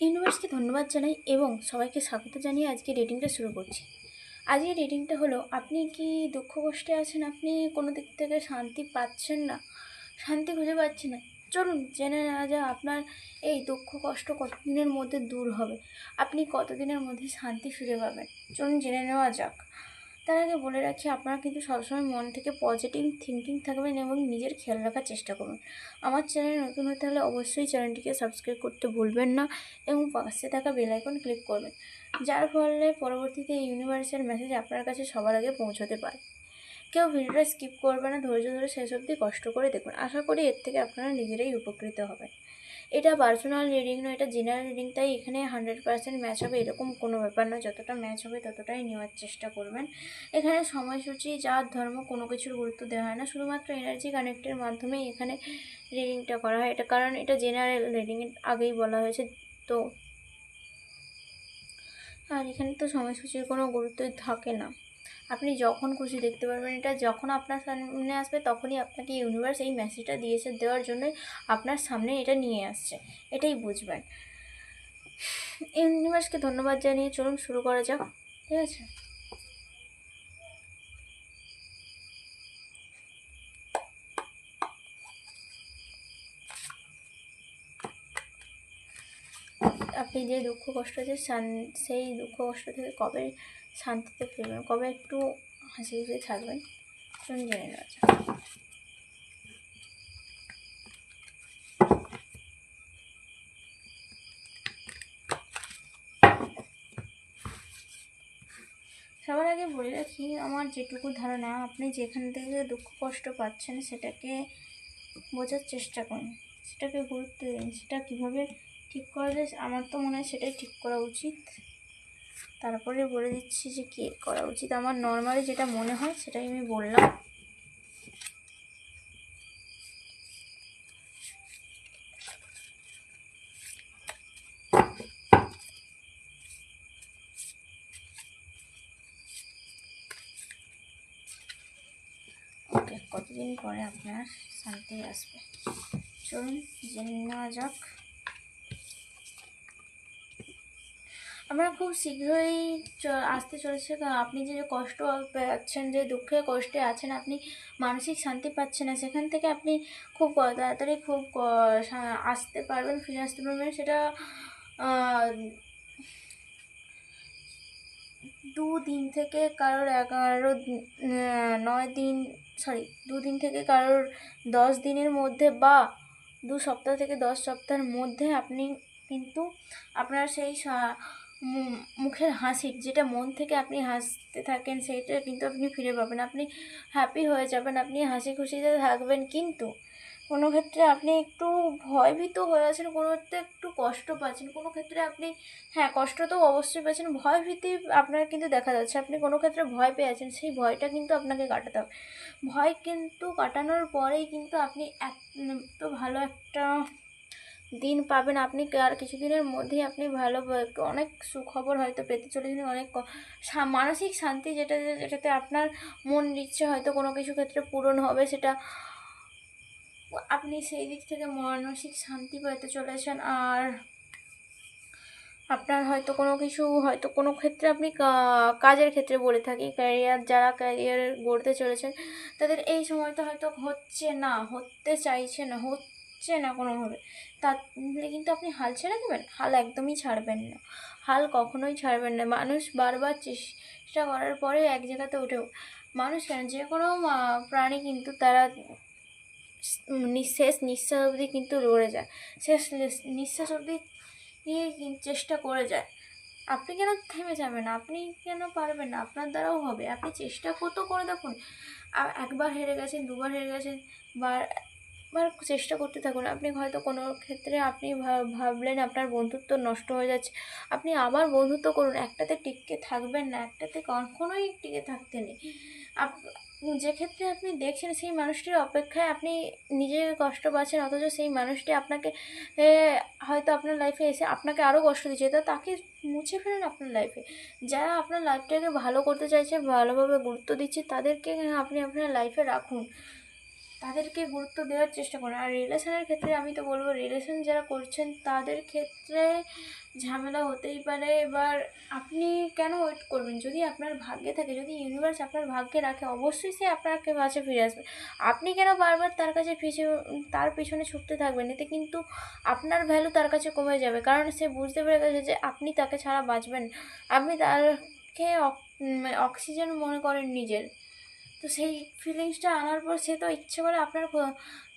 ইউনিভার্সকে ধন্যবাদ জানাই এবং সবাইকে স্বাগত জানিয়ে আজকে রিডিংটা শুরু করছি। আজকে রিডিংটা হলো, আপনি কি দুঃখ কষ্টে আছেন? আপনি কোনো দিক থেকে শান্তি পাচ্ছেন না? শান্তি খুঁজে পাচ্ছেন না? চলুন, জেনে নেওয়া যাক আপনার এই দুঃখ কষ্ট কতদিনের মধ্যে দূর হবে। আপনি কতদিনের মধ্যে শান্তি ফিরে পাবেন? চলুন, জেনে নেওয়া যাক। তার আগে বলে রাখি, আপনারা কিন্তু সবসময় মন থেকে পজিটিভ থিঙ্কিং থাকবেন এবং নিজের খেয়াল রাখার চেষ্টা করুন। আমার চ্যানেল নতুন হতে হলে অবশ্যই চ্যানেলটিকে সাবস্ক্রাইব করতে ভুলবেন না এবং পাশে থাকা বেলাইকন ক্লিক করবেন। যার ফলে পরবর্তীতে এই ইউনিভার্সের মেসেজ আপনার কাছে সবার আগে পৌঁছতে পারে। কেউ ভিডিওটা স্কিপ করবে না, ধৈর্য ধরে শেষ অবধি কষ্ট করে দেখুন। আশা করি এর থেকে আপনারা নিজেরাই উপকৃত হবেন। এটা পার্সোনাল রিডিং নয়, এটা জেনারেল রিডিং তাই এখানে হান্ড্রেড পার্সেন্ট ম্যাচ হবে। এরকম কোনো ব্যাপার নয়, যতটা ম্যাচ হবে ততটাই নেওয়ার চেষ্টা করবেন। এখানে সময়সূচি, জাত, ধর্ম কোনো কিছুর গুরুত্ব দেওয়া হয় না। শুধুমাত্র এনার্জি কানেক্টের মাধ্যমেই এখানে রিডিংটা করা হয়। এটা কারণ এটা জেনারেল রিডিং আগেই বলা হয়েছে, তো আর এখানে তো সময়সূচির কোনো গুরুত্বই থাকে না। আপনি যখন খুশি দেখতে পারবেন এটা। যখন আপনার সামনে আসবে, তখনই আপনাকে ইউনিভার্স এই মেসেজটা দিয়েছে দেওয়ার জন্যই আপনার সামনে এটা নিয়ে আসছে। এটাই বুঝবেন। ইউনিভার্সকে ধন্যবাদ জানিয়ে চলুন শুরু করা যাক। ঠিক আছে? আপনি যে দুঃখ কষ্ট আছে শান- সেই দুঃখ কষ্ট থেকে কবে শান্তিতে ফিরবেন? কবে একটু হাসি খুশি থাকবেন? চলুন জেনে নেওয়া যাক। সবার আগে বলে রাখি, আমার যেটুকু ধারণা, আপনি যেখান থেকে দুঃখ কষ্ট পাচ্ছেন, সেটাকে বোঝার চেষ্টা করুন। সেটাকে গুরুত্ব দিন। সেটা কীভাবে ঠিক করা যায় আমার তো মনে হয় সেটাই ঠিক করা উচিত। তারপরে বলে দিচ্ছি যে কী করা উচিত। আমার নর্মালি যেটা মনে হয় সেটাই আমি বললাম। কতদিন পরে আপনার শান্তি আসবে? চলুন, জেনে নেওয়া যাক। আমরা খুব শীঘ্রই আসতে চলেছে। আপনি যে কষ্ট পাচ্ছেন, যে দুঃখে কষ্টে আছেন, আপনি মানসিক শান্তি পাচ্ছেন না। সেখান থেকে আপনি খুব তাড়াতাড়ি খুব আসতে পারবেন, ফিরে আসতে পারবেন। সেটা দুদিন থেকে কারোর এগারো নয় দিন সরি দুদিন থেকে কারোর দশ দিনের মধ্যে বা দু সপ্তাহ থেকে দশ সপ্তাহের মধ্যে আপনি কিন্তু আপনার সেই মুখের হাসি, যেটা মন থেকে আপনি হাসতে থাকেন সেইটা কিন্তু আপনি ফিরে পাবেন। আপনি হ্যাপি হয়ে যাবেন, আপনি হাসি খুশিতে থাকবেন, কিন্তু কোনো ক্ষেত্রে আপনি একটু ভয়ভীত হয়ে আছেন, কোনো ক্ষেত্রে একটু কষ্ট পাচ্ছেন, কোনো ক্ষেত্রে আপনি হ্যাঁ কষ্ট তো অবশ্যই পাচ্ছেন ভয় ভীতি আপনার কিন্তু দেখা যাচ্ছে। আপনি কোনো ক্ষেত্রে ভয় পেয়ে আছেন, সেই ভয়টা কিন্তু আপনাকে কাটাতে হবে। ভয় কিন্তু কাটানোর পরেই কিন্তু আপনি এত ভালো একটা দিন পাবেন। আপনি আর কিছুদিনের মধ্যেই আপনি ভালো অনেক সুখবর হয়তো পেতে চলেছেন। অনেক মানসিক শান্তি যেটা, যেটাতে আপনার মন ইচ্ছে হয়তো কোনো কিছু ক্ষেত্রে পূরণ হবে, সেটা আপনি সেই দিক থেকে মানসিক শান্তি পেতে চলেছেন। আর আপনার হয়তো কোনো কিছু, হয়তো কোনো ক্ষেত্রে আপনি কাজের ক্ষেত্রে বলে থাকি, ক্যারিয়ার, যারা ক্যারিয়ার গড়তে চলেছেন, তাদের এই সময়টা হয়তো হচ্ছে না, হতে চাইছে না হচ্ছে না কোনোভাবে? তাহলে কিন্তু আপনি হাল ছেড়ে দেবেন? হাল একদমই ছাড়বেন না। হাল কখনোই ছাড়বেন না। মানুষ বারবার চেষ্টা করার পরে এক জায়গাতে উঠেও মানুষ কেন? যে কোনো প্রাণী কিন্তু তারা নিঃশেষ, নিঃশ্বাস অবধি কিন্তু লড়ে যায়। শেষ নিঃশ্বাস অবধি চেষ্টা করে যায়। আপনি কেন থেমে যাবেন? আপনি কেন পারবেন না? আপনার দ্বারাও হবে। আপনি চেষ্টা কত করে দেখুন। একবার হেরে গেছেন, দুবার হেরে গেছেন, বার বার চেষ্টা করতে থাকুন। আপনি হয়তো কোনো ক্ষেত্রে আপনি ভাবলেন আপনার বন্ধুত্ব নষ্ট হয়ে যাচ্ছে। আপনি আবার বন্ধুত্ব করুন। একটাতে টিকে থাকবেন না, একটাতে কখনোই টিকে থাকতে নেই। আপ, যে ক্ষেত্রে আপনি দেখছেন সেই মানুষটির অপেক্ষায় আপনি নিজে কষ্ট পাচ্ছেন, অথচ সেই মানুষটি আপনাকে হয়তো আপনার লাইফে এসে আপনাকে আরও কষ্ট দিচ্ছে। তো তাকে মুছে ফেলুন আপনার লাইফে যারা আপনার লাইফটাকে ভালো করতে চাইছে, ভালোভাবে গুরুত্ব দিচ্ছে, তাদেরকে আপনি আপনার লাইফে রাখুন। তাদেরকে গুরুত্ব দেওয়ার চেষ্টা করুন আর রিলেশনের ক্ষেত্রে আমি তো বলব রিলেশন যারা করছেন, তাদের ক্ষেত্রে ঝামেলা হতেই পারে। এবার আপনি কেন ওয়েট করবেন? যদি আপনার ভাগ্যে থাকে, যদি ইউনিভার্স আপনার ভাগ্যে রাখে, অবশ্যই সে আপনাকে কাছে ফিরে আসবে। আপনি কেন বারবার তার কাছে পিছু, তার পিছনে ছুটতে থাকবেন? এতে কিন্তু আপনার ভ্যালু তার কাছে কমে যাবে। কারণ সে বুঝতে পেরে গেছে যে আপনি তাকে ছাড়া বাঁচবেন আপনি তারকে মানে অক্সিজেন মনে করেন নিজের। তো সেই ফিলিংসটা আনার পর সে তো ইচ্ছে করে আপনার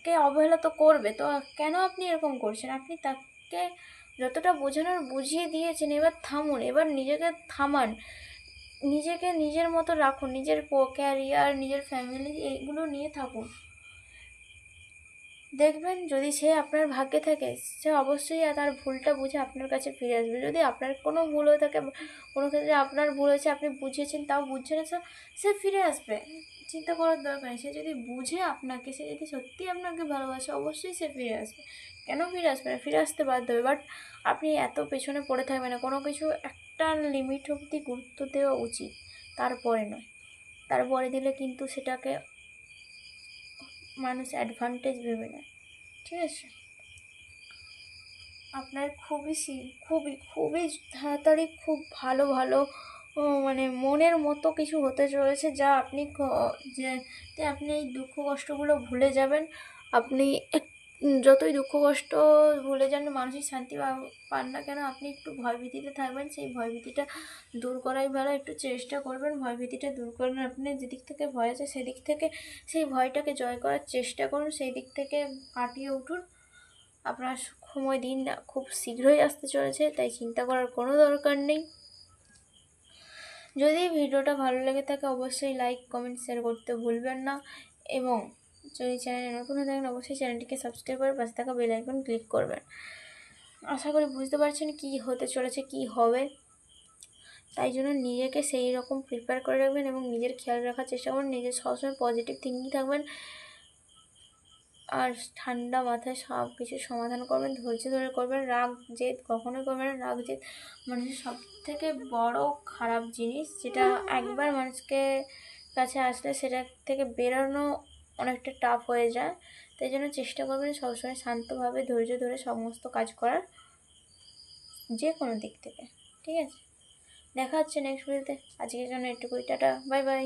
কে অবহেলা তো করবে। তো কেন আপনি এরকম করছেন? আপনি তাকে যতটা বোঝানোর বুঝিয়ে দিয়েছেন, এবার থামুন, এবার নিজেকে থামান। নিজেকে নিজের মতো রাখুন, নিজের ক্যারিয়ার নিজের ফ্যামিলি এগুলো নিয়ে থাকুন। দেখবেন যদি সে আপনার ভাগ্যে থাকে, সে অবশ্যই তার ভুলটা বুঝে আপনার কাছে ফিরে আসবে। যদি আপনার কোনো ভুল হয়ে থাকে, কোনো ক্ষেত্রে আপনার ভুল হয়েছে, আপনি বুঝিয়েছেন, তাও বুঝছে না, সে- সে ফিরে আসবে। চিন্তা করার দরকার নেই। সে যদি বুঝে আপনাকে, সে যদি সত্যি আপনাকে ভালোবাসে, অবশ্যই সে ফিরে আসবে। কেন ফিরে আসবে না? ফিরে আসতে বাধ্য হবে। বাট আপনি এত পেছনে পড়ে থাকবেন না। কোনো কিছু একটা লিমিট অবধি গুরুত্ব দেওয়া উচিত। তারপরে নয়। তারপরে দিলে কিন্তু সেটাকে মানুষ অ্যাডভান্টেজ ভেবে নেয়। ঠিক আছে? আপনার খুবই খুবই খুবই তাড়াতাড়ি খুব ভালো ভালো মানে মনের মতো কিছু হতে চলেছে যা আপনি যে আপনি এই দুঃখ কষ্টগুলো ভুলে যাবেন। আপনি যতই দুঃখ, কষ্ট ভুলে যান, মানসিক শান্তি পান না কেন, আপনি একটু ভয়ভীতিতে থাকবেন। সেই ভয়ভীতিটা দূর করাই ভালো একটু চেষ্টা করবেন। ভয়ভীতিটা দূর করবেন আপনি যেদিক থেকে ভয় আছে, সেদিক থেকে সেই ভয়টাকে জয় করার চেষ্টা করুন। সেই দিক থেকে কাটিয়ে উঠুন। আপনার সময় দিন খুব শীঘ্রই আসতে চলেছে, তাই চিন্তা করার কোনো দরকার নেই। যদি ভিডিওটা ভালো লেগে থাকে, অবশ্যই লাইক কমেন্ট শেয়ার করতে ভুলবেন না। এবং যদি চ্যানেলে নতুন হয়ে থাকেন, অবশ্যই চ্যানেলটিকে সাবস্ক্রাইব করে পাশে থাকা বেল আইকন ক্লিক করবেন। আশা করি বুঝতে পারছেন কী হতে চলেছে, কী হবে। তাই জন্য নিজেকে সেই রকম প্রিপেয়ার করে রাখবেন এবং নিজের খেয়াল রাখার চেষ্টা করবেন নিজের সবসময় পজিটিভ থিঙ্কিং থাকবেন। আর ঠান্ডা মাথায় সব কিছু সমাধান করবেন, ধৈর্য ধরে করবেন। রাগ জেদ কখনোই করবেন না, রাগ জেদ মানুষের সব থেকে বড় খারাপ জিনিস, যেটা একবার মানুষকে কাছে আসলে সেটা থেকে বেরোনো অনেকটা টাফ হয়ে যায়। তাই জন্য চেষ্টা করবেন সবসময় শান্তভাবে ধৈর্য ধরে সমস্ত কাজ করার যে কোনো দিক থেকে, ঠিক আছে? দেখা হচ্ছে নেক্সট ভিডিওতে আজকের জন্য এটুকুই, টাটা বাই বাই